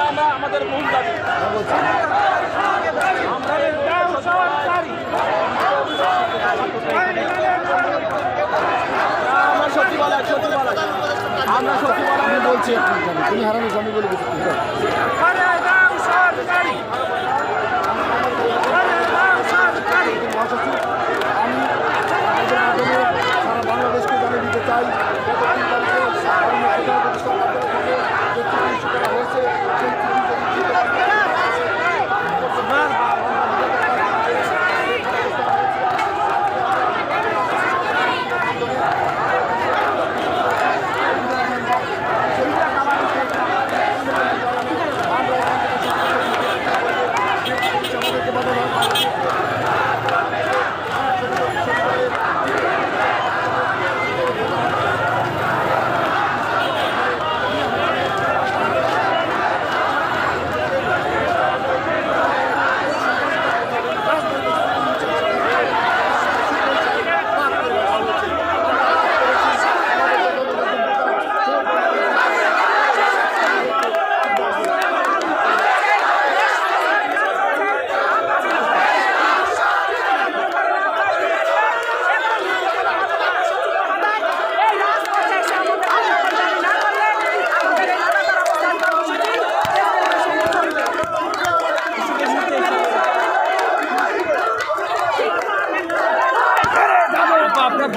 এটা আমরা আমাদের মূল দাবি আমরা সচিবালয় সচিবালয় বলছি তুমি হারানো জমি বলে আমি সারা বাংলাদেশকে জানিয়ে দিতে চাই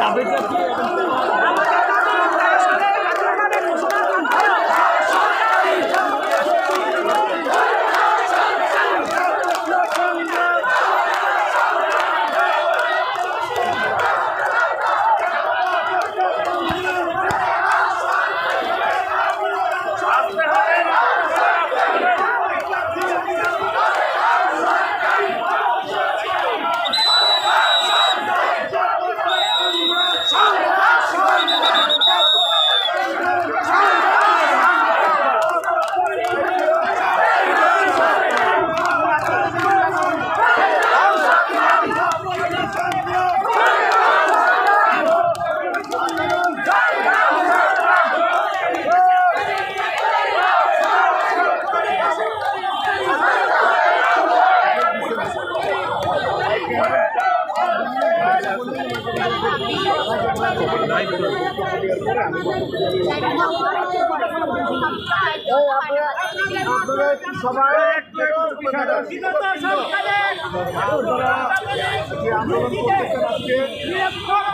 साबित कर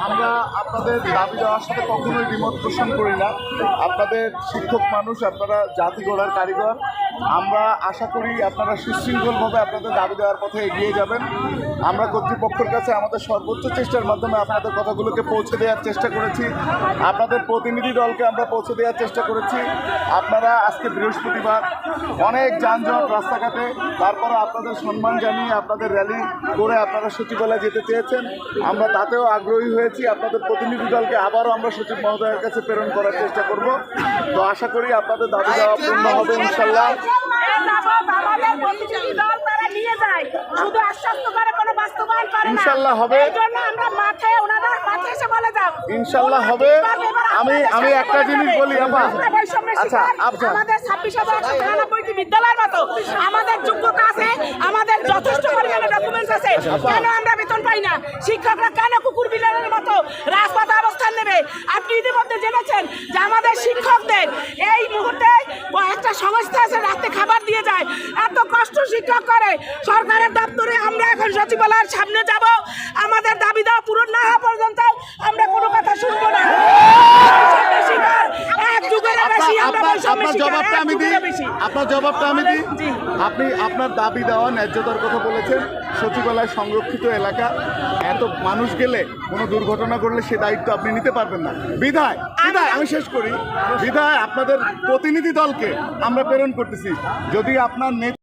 আমরা আপনাদের দাবি দেওয়ার সাথে কখনোই বিমত পোষণ করি না। আপনাদের শিক্ষক মানুষ, আপনারা জাতি গড়ার কারিগর আমরা আশা করি আপনারা সুশৃঙ্খলভাবে আপনাদের দাবি দেওয়ার পথে এগিয়ে যাবেন। আমরা কর্তৃপক্ষের কাছে আমাদের সর্বোচ্চ চেষ্টার মাধ্যমে আপনাদের কথাগুলোকে পৌঁছে দেওয়ার চেষ্টা করেছি। আপনাদের প্রতিনিধি দলকে আমরা পৌঁছে দেওয়ার চেষ্টা করেছি। আপনারা আজকে বৃহস্পতিবার অনেক যানজট রাস্তাঘাটে তারপরে আপনাদের সম্মান জানিয়ে আপনাদের র্যালি করে আপনারা সচিবালয়ে যেতে চেয়েছেন। আমরা তাতেও আগ্রহী হয়েছি। আপনাদের প্রতিনিধি দলকে আবারও আমরা সচিব মহোদয়ের কাছে প্রেরণ করার চেষ্টা করব। তো আশা করি আপনাদের দাবি দেওয়া পূর্ণ হবে ইনশাল্লাহ ইনশাল্লাহ হবে। ইনশাল্লাহ হবে। আমি আমি একটা জিনিস বলি আচ্ছা আচ্ছা আমাদের আমাদের যোগ্যতা আছে আমাদের যথেষ্ট পরিমাণে ডকুমেন্টস আছে। কেন আমরা বেতন পাই না? শিক্ষকরা কেন কুকুর বিড়ালের মতো রাজপথে অবস্থান নেবে? আপনি ইতিমধ্যে জেনেছেন যে আমাদের শিক্ষকদের এই মুহূর্তে একটা সংস্থা আছে, রাতে খাবার দিয়ে যায়। এত কষ্ট শিক্ষক করে। সরকারের দপ্তরে আমরা এখন সচিবালয়ের সামনে যাব। আমাদের দাবি দেওয়া পূরণ না হওয়া পর্যন্ত আমরা কোনো কথা শুনব না বৈষম্যের শিকার, এক যুগের বেশি আমরা আপনার জবাবটা আমি দিই। আপনার জবাবটা আমি দিই। আপনি আপনার দাবি দেওয়া ন্যায্যতার কথা বলেছেন। সচিবালয় সংরক্ষিত এলাকা। এত মানুষ গেলে কোনো দুর্ঘটনা করলে সে দায়িত্ব আপনি নিতে পারবেন না। বিধায় বিধায় আমি শেষ করি। বিধায় আপনাদের প্রতিনিধি দলকে আমরা প্রেরণ করতেছি। যদি আপনার নেতা